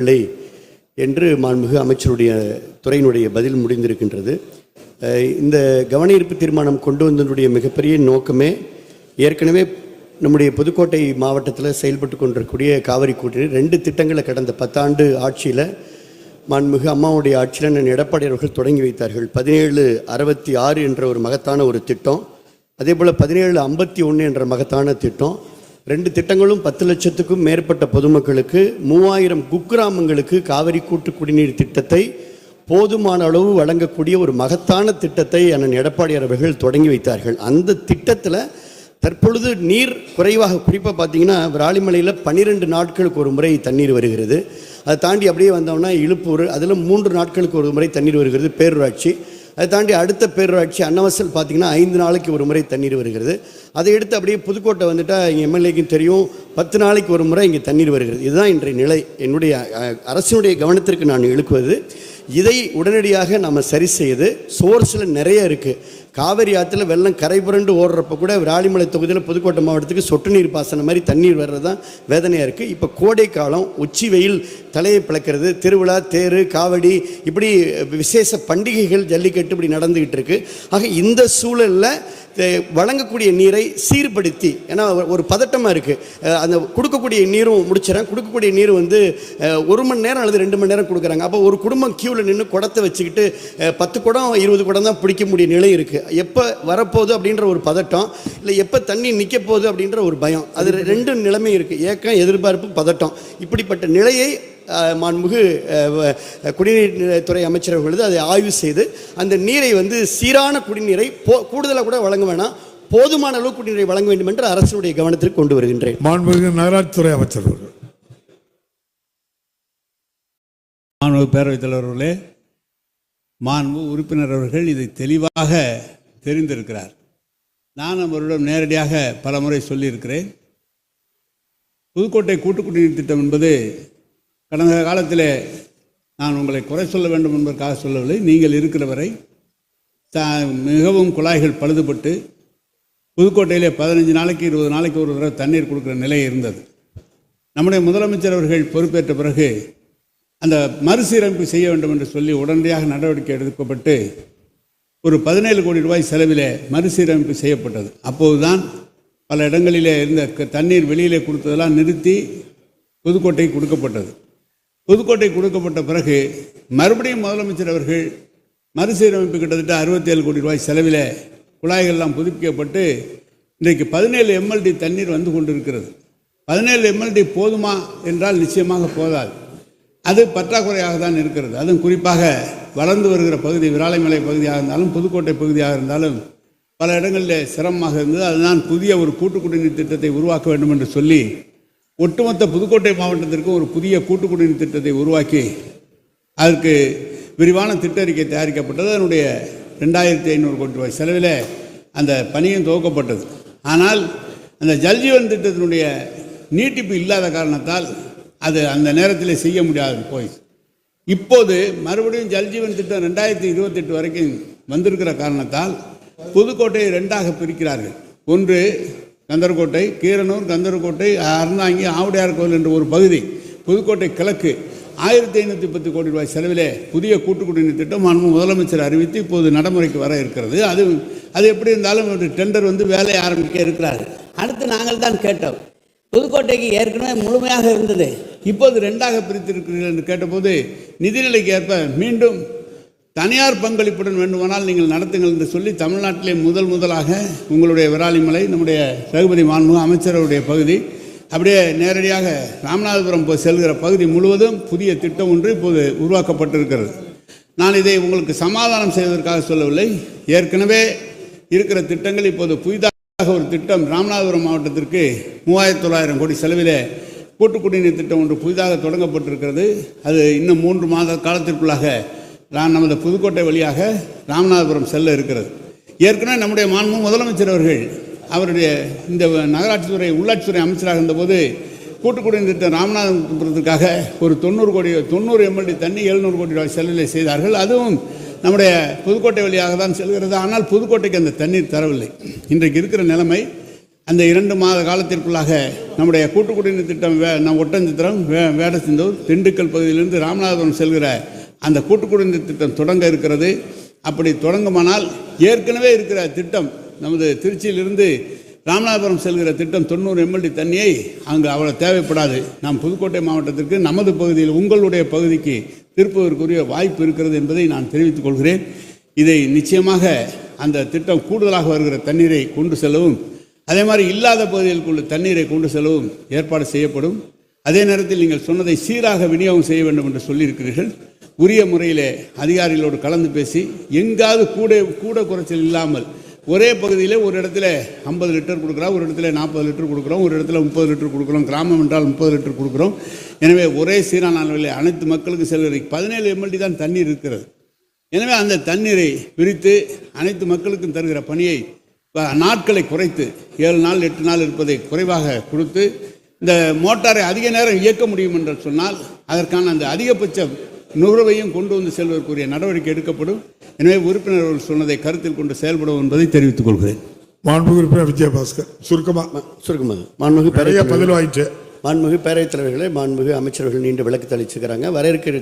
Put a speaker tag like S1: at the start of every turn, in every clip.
S1: இல்லை என்று மாண்புமிகு அமைச்சருடைய துறையினுடைய பதில் முடிந்திருக்கின்றது. இந்த கவனஈர்ப்பு தீர்மானம் கொண்டு வந்ததுடைய மிகப்பெரிய நோக்கமே ஏற்கனவே நம்முடைய புதுக்கோட்டை மாவட்டத்தில் செயல்பட்டு கொண்டிருக்கக்கூடிய காவிரி கூட்டணி ரெண்டு திட்டங்களை கடந்த பத்தாண்டு ஆட்சியில் மாண்புமிகு அம்மாவுடைய ஆட்சியில் நான் எடப்பாடி அவர்கள் தொடங்கி வைத்தார்கள். பதினேழு அறுபத்தி ஆறு என்ற ஒரு மகத்தான ஒரு திட்டம் அதே போல் பதினேழு ஐம்பத்தி ஒன்று என்ற மகத்தான திட்டம் ரெண்டு திட்டங்களும் பத்து லட்சத்துக்கும் மேற்பட்ட பொதுமக்களுக்கு மூவாயிரம் குக்கிராமங்களுக்கு காவிரி கூட்டு குடிநீர் திட்டத்தை போதுமான அளவு வழங்கக்கூடிய ஒரு மகத்தான திட்டத்தை அண்ணன் எடப்பாடியார் அவர்கள் தொடங்கி வைத்தார்கள். அந்த திட்டத்தில் தற்பொழுது நீர் குறைவாக குறிப்பாக பார்த்தீங்கன்னா விராலிமலையில் பன்னிரெண்டு நாட்களுக்கு ஒரு முறை தண்ணீர் வருகிறது. அதை தாண்டி அப்படியே வந்தோம்னா இழுப்பூர் அதில் மூன்று நாட்களுக்கு ஒரு முறை தண்ணீர் வருகிறது பேரூராட்சி. அதை தாண்டி அடுத்த பேரூராட்சி அன்னவசல் பார்த்தீங்கன்னா ஐந்து நாளைக்கு ஒரு முறை தண்ணீர் வருகிறது. அதை எடுத்து அப்படியே புதுக்கோட்டை வந்துட்டால் எங்கள் எம்எல்ஏக்கும் தெரியும். பத்து நாளைக்கு ஒரு முறை இங்கே தண்ணீர் வருகிறது. இதுதான் இன்றைய நிலை. என்னுடைய அரசினுடைய கவனத்திற்கு நான் இழுக்குவது இதை உடனடியாக நம்ம சரி செய்து சோர்ஸில் நிறைய இருக்குது காவிரி ஆற்றுல வெள்ளம் கரை புரண்டு ஓடுறப்ப கூட விராலிமலை தொகுதியில் புதுக்கோட்டை மாவட்டத்துக்கு சொட்டு நீர் பாசனம் மாதிரி தண்ணீர் வர்றது தான் வேதனையாக இருக்குது இப்போ கோடை காலம் உச்சி வெயில் தலையை பிளக்கிறது திருவிழா தேர் காவடி இப்படி விசேஷ பண்டிகைகள் ஜல்லிக்கட்டு இப்படி நடந்துக்கிட்டு இருக்கு. ஆக இந்த சூழலில் வழங்கக்கூடிய நீரை சீர்படுத்தி ஏன்னா ஒரு- பதட்டமாக இருக்குது அந்த கொடுக்கக்கூடிய நீரும் முடிச்சிடறேன். கொடுக்கக்கூடிய நீர் வந்து ஒரு மணி நேரம் அல்லது ரெண்டு மணி நேரம் கொடுக்குறாங்க. அப்போ ஒரு குடும்பம் கியூவில் நின்று குடத்தை வச்சுக்கிட்டு பத்து குடம் இருபது குடம் தான் பிடிக்க முடிய நிலை இருக்குது எப்போ வரப்போகுது அப்படின்ற ஒரு பதட்டம் இல்லை எப்போ தண்ணி நிற்க போகுது அப்படின்ற ஒரு பயம். அது ரெண்டு நிலைமை இருக்குது ஏக்கம் எதிர்பார்ப்பு பதட்டம். இப்படிப்பட்ட நிலையை மாண்புமிகு அஹ், வ- குடிநீர் துறை அமைச்சர் அவர்களது அதை ஆய்வு செய்து அந்த நீரை வந்து சீரான குடிநீரை போ கூடுதலாக கூட வழங்க வேணாம் போதுமான அளவு குடிநீரை வழங்க வேண்டும் என்று அரசுடைய கவனத்திற்கு கொண்டு வருகின்றேன்.
S2: மாண்புமிகு நகராட்சித்துறை அமைச்சர் அவர்கள்.
S3: மாண்பு பேரவைத் தலைவர் அவர்களே மாண்பு உறுப்பினர் அவர்கள் இதை தெளிவாக தெரிந்திருக்கிறார். நான் அவரிடம் நேரடியாக பல முறை சொல்லியிருக்கிறேன். புதுக்கோட்டை கூட்டு குடிநீர் திட்டம் என்பது கடந்த காலத்தில் நான் உங்களை குறை சொல்ல வேண்டும் என்பதற்காக சொல்லவில்லை. நீங்கள் இருக்கிற வரை த மிகவும் குழாய்கள் பழுதுபட்டு புதுக்கோட்டையிலே பதினஞ்சு நாளைக்கு இருபது நாளைக்கு ஒரு தடவை தண்ணீர் கொடுக்குற நிலை இருந்தது. நம்முடைய முதலமைச்சர் அவர்கள் பொறுப்பேற்ற பிறகு அந்த மறுசீரமைப்பு செய்ய வேண்டும் என்று சொல்லி உடனடியாக நடவடிக்கை எடுக்கப்பட்டு ஒரு பதினேழு கோடி ரூபாய் செலவிலே மறுசீரமைப்பு செய்யப்பட்டது. அப்போதுதான் பல இடங்களிலே இருந்த க- தண்ணீர் வெளியிலே கொடுத்ததெல்லாம் நிறுத்தி புதுக்கோட்டை கொடுக்கப்பட்டது. புதுக்கோட்டை கொடுக்கப்பட்ட பிறகு மறுபடியும் முதலமைச்சர் அவர்கள் மறுசீரமைப்பு கிட்டத்தட்ட அறுபத்தேழு கோடி ரூபாய் செலவில் குழாய்கள்லாம் புதுப்பிக்கப்பட்டு இன்றைக்கு பதினேழு எம்எல்டி தண்ணீர் வந்து கொண்டிருக்கிறது. பதினேழு எம்எல்டி போதுமா என்றால் நிச்சயமாக போதாது. அது பற்றாக்குறையாக தான் இருக்கிறது. அதுவும் குறிப்பாக வளர்ந்து வருகிற பகுதி விராலைமலை பகுதியாக இருந்தாலும் புதுக்கோட்டை பகுதியாக இருந்தாலும் பல இடங்களில் சிரமமாக இருந்தது. அதுதான் புதிய ஒரு கூட்டு குடிநீர் திட்டத்தை உருவாக்க வேண்டும் என்று சொல்லி ஒட்டுமொத்த புதுக்கோட்டை மாவட்டத்திற்கு ஒரு புதிய கூட்டுக்குடிநீர் திட்டத்தை உருவாக்கி அதற்கு விரிவான திட்டறிக்கை தயாரிக்கப்பட்டது. அதனுடைய ரெண்டாயிரத்தி ஐநூறு கோடி ரூபாய் செலவில் அந்த பணியும் துவக்கப்பட்டது. ஆனால் அந்த ஜல்ஜீவன் திட்டத்தினுடைய நீட்டிப்பு இல்லாத காரணத்தால் அது அந்த நேரத்தில் செய்ய முடியாது போய் இப்போது மறுபடியும் ஜல்ஜீவன் திட்டம் ரெண்டாயிரத்தி இருபத்தெட்டு வரைக்கும் வந்திருக்கிற காரணத்தால் புதுக்கோட்டையை ரெண்டாக பிரிக்கிறார்கள். ஒன்று கந்தர்கோட்டை கீரனூர் கந்தர்கோட்டை அறந்தாங்கி ஆவுடையார் கோவில் என்ற ஒரு பகுதி புதுக்கோட்டை கிழக்கு. ஆயிரத்தி ஐநூற்றி பத்து கோடி ரூபாய் செலவிலே புதிய கூட்டுக்குடிநீர் திட்டம் மாண்பு முதலமைச்சர் அறிவித்து இப்போது நடைமுறைக்கு வர இருக்கிறது. அது அது எப்படி இருந்தாலும் ஒரு டெண்டர் வந்து வேலையை ஆரம்பிக்க இருக்கிறார். அடுத்து நாங்கள் தான் கேட்டோம். புதுக்கோட்டைக்கு ஏற்கனவே முழுமையாக இருந்தது. இப்போது ரெண்டாக பிரித்திருக்கிறீர்கள் என்று கேட்டபோது நிதிநிலைக்கு ஏற்ப மீண்டும் தனியார் பங்களிப்புடன் வேண்டுமானால் நீங்கள் நடத்துங்கள் என்று சொல்லி தமிழ்நாட்டிலே முதல் முதலாக உங்களுடைய விராலிமலை நம்முடைய ரகுபதி மாண்புக அமைச்சருடைய பகுதி அப்படியே நேரடியாக ராமநாதபுரம் போய் செல்கிற பகுதி முழுவதும் புதிய திட்டம் ஒன்று இப்போது உருவாக்கப்பட்டிருக்கிறது. நான் இதை உங்களுக்கு சமாதானம் செய்வதற்காக சொல்லவில்லை. ஏற்கனவே இருக்கிற திட்டங்கள் இப்போது புதிதாக ஒரு திட்டம் ராமநாதபுரம் மாவட்டத்திற்கு மூவாயிரத்தி தொள்ளாயிரம் கோடி செலவிலே கூட்டு குடிநீர் திட்டம் ஒன்று புதிதாக தொடங்கப்பட்டிருக்கிறது. அது இன்னும் மூன்று மாத காலத்திற்குள்ளாக நான் நமது புதுக்கோட்டை வழியாக ராமநாதபுரம் செல்ல இருக்கிறது. ஏற்கனவே நம்முடைய மாண்பு முதலமைச்சர் அவர்கள் அவருடைய இந்த நகராட்சித்துறை உள்ளாட்சித்துறை அமைச்சராக இருந்தபோது கூட்டுக்குடி திட்டம் ராமநாதபுரத்துக்காக ஒரு தொண்ணூறு கோடி தொண்ணூறு எம்எல்டி தண்ணி எழுநூறு கோடி ரூபாய் செலவில் செய்தார்கள். அதுவும் நம்முடைய புதுக்கோட்டை வழியாக தான் செல்கிறது. ஆனால் புதுக்கோட்டைக்கு அந்த தண்ணீர் தரவில்லை. இன்றைக்கு இருக்கிற நிலைமை அந்த இரண்டு மாத காலத்திற்குள்ளாக நம்முடைய கூட்டுக்குடிநீர் திட்டம் வே நம் ஒட்டஞ்சித்திரம் வே வேடசிந்தூர் திண்டுக்கல் பகுதியிலிருந்து ராமநாதபுரம் செல்கிற அந்த கூட்டு குடிநீர் திட்டம் தொடங்க இருக்கிறது. அப்படி தொடங்குமானால் ஏற்கனவே இருக்கிற திட்டம் நமது திருச்சியிலிருந்து ராமநாதபுரம் செல்கிற திட்டம் தொண்ணூறு எம்எல்டி தண்ணியை அங்கு அவ்வளோ தேவைப்படாது. நாம் புதுக்கோட்டை மாவட்டத்திற்கு நமது பகுதியில் உங்களுடைய பகுதிக்கு திருப்பதற்குரிய வாய்ப்பு இருக்கிறது என்பதை நான் தெரிவித்துக் கொள்கிறேன். இதை நிச்சயமாக அந்த திட்டம் கூடுதலாக வருகிற தண்ணீரை கொண்டு செல்லவும் அதே மாதிரி இல்லாத பகுதிகளுக்குள்ள தண்ணீரை கொண்டு செல்லவும் ஏற்பாடு செய்யப்படும். அதே நேரத்தில் நீங்கள் சொன்னதை சீராக விநியோகம் செய்ய வேண்டும் என்று சொல்லியிருக்கிறீர்கள். உரிய முறையில் அதிகாரிகளோடு கலந்து பேசி எங்காவது கூட கூட குறைச்சல் இல்லாமல் ஒரே பகுதியிலே ஒரு இடத்துல ஐம்பது லிட்டர் கொடுக்குறோம் ஒரு இடத்துல நாற்பது லிட்டர் கொடுக்குறோம் ஒரு இடத்துல முப்பது லிட்டர் கொடுக்குறோம் கிராமம் என்றால் முப்பது லிட்டர் கொடுக்குறோம். எனவே ஒரே சீரான அளவில் அனைத்து மக்களுக்கு செல்கிற பதினேழு எம்எல்டி தான் தண்ணீர் இருக்கிறது. எனவே அந்த தண்ணீரை பிரித்து அனைத்து மக்களுக்கும் தருகிற பணியை நாட்களை குறைத்து ஏழு நாள் எட்டு நாள் இருப்பதை குறைவாக கொடுத்து இந்த மோட்டாரை அதிக நேரம் இயக்க முடியும் என்று சொன்னால் அதற்கான அந்த அதிகபட்ச நுகர்வையும் கொண்டு வந்து செல்வதற்குரிய நடவடிக்கை எடுக்கப்படும். எனவே உறுப்பினர்கள் சொன்னதை கருத்தில் கொண்டு செயல்படும் என்பதை தெரிவித்துக் கொள்கிறேன்.
S2: மாண்புமிகு உறுப்பினர் விஜயபாஸ்கர் சுருக்கமா?
S1: சுருக்கமாக மாண்புமிகு
S2: நிறைய பதில் வாங்கிட்டு
S1: மாண்புமிகு பேரவைத் தலைவர்களே மாண்புமிகு அமைச்சர்கள் நீண்ட விளக்கு தெளிச்சுக்கிறாங்க வர இருக்கிற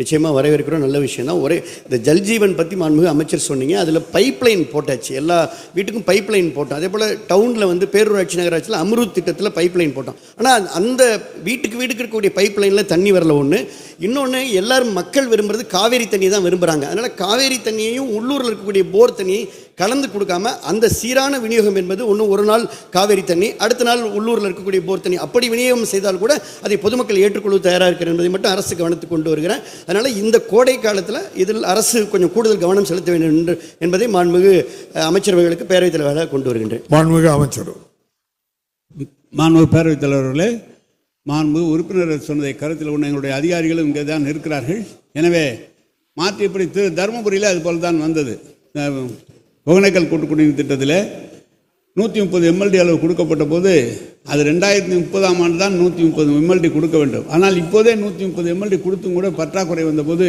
S1: நிச்சயமாக வரவேற்கிறோம். நல்ல விஷயம் தான் ஒரே இந்த ஜல்ஜீவன் பற்றி மாண்புமிகு அமைச்சர் சொன்னீங்க. அதில் பைப் லைன் போட்டாச்சு. எல்லா வீட்டுக்கும் பைப் லைன் போட்டோம். அதே போல் டவுனில் வந்து பேரூராட்சி நகராட்சியில் அம்ருத் திட்டத்தில் பைப் லைன் போட்டோம். ஆனால் அந்த வீட்டுக்கு வீட்டுக்கு இருக்கக்கூடிய பைப் லைனில் தண்ணி வரல ஒன்று இன்னொன்று எல்லாரும் மக்கள் விரும்புறது காவேரி தண்ணி தான் விரும்புகிறாங்க அதனால் காவேரி தண்ணியையும் உள்ளூரில் இருக்கக்கூடிய போர் தண்ணியை கலந்து கொடுக்காம அந்த சீரான விநியோகம் என்பது ஒன்று ஒரு நாள் காவேரி தண்ணி அடுத்த நாள் உள்ளூரில் இருக்கக்கூடிய போர் தண்ணி. அப்படி விநியோகம் செய்தால் கூட அதை பொதுமக்கள் ஏற்றுக்கொள்ள தயாராக இருக்கிற என்பதை மட்டும் அரசு கவனத்துக்கு கொண்டு வருகிறேன் அதனால் இந்த கோடை காலத்தில் இதில் அரசு கொஞ்சம் கூடுதல் கவனம் செலுத்த வேண்டும் என்று என்பதை மாண்புமிகு அமைச்சரவைகளுக்கு பேரவைத் தலைவராக கொண்டு வருகின்றேன்.
S2: மாண்புமிகு அமைச்சர்
S3: மாண்பு பேரவைத் தலைவர்களே மாண்பு உறுப்பினர்கள் சொன்னதை கருத்தில் கொண்டு எங்களுடைய அதிகாரிகளும் இங்கே தான் இருக்கிறார்கள். எனவே மாற்றி இப்படி திரு தருமபுரியில் அது போல தான் வந்தது. ஒகேனக்கல் கூட்டு குடிநீர் திட்டத்தில் நூற்றி முப்பது எம்எல்டி அளவு கொடுக்கப்பட்ட போது அது ரெண்டாயிரத்தி முப்பதாம் ஆண்டு தான் நூற்றி முப்பது எம்எல்டி கொடுக்க வேண்டும். ஆனால் இப்போதே நூற்றி முப்பது எம்எல்டி கொடுத்தும் கூட பற்றாக்குறை வந்தபோது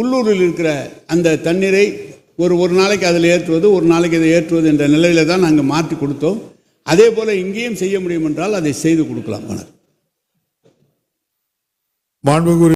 S3: உள்ளூரில் இருக்கிற அந்த தண்ணீரை ஒரு ஒரு நாளைக்கு அதில் ஏற்றுவது ஒரு நாளைக்கு இதை ஏற்றுவது என்ற நிலையில தான் நாங்கள் மாற்றி கொடுத்தோம். அதே போல் இங்கேயும் செய்ய முடியும் என்றால் அதை செய்து கொடுக்கலாம் வணக்கம்
S2: மாண்புமிகு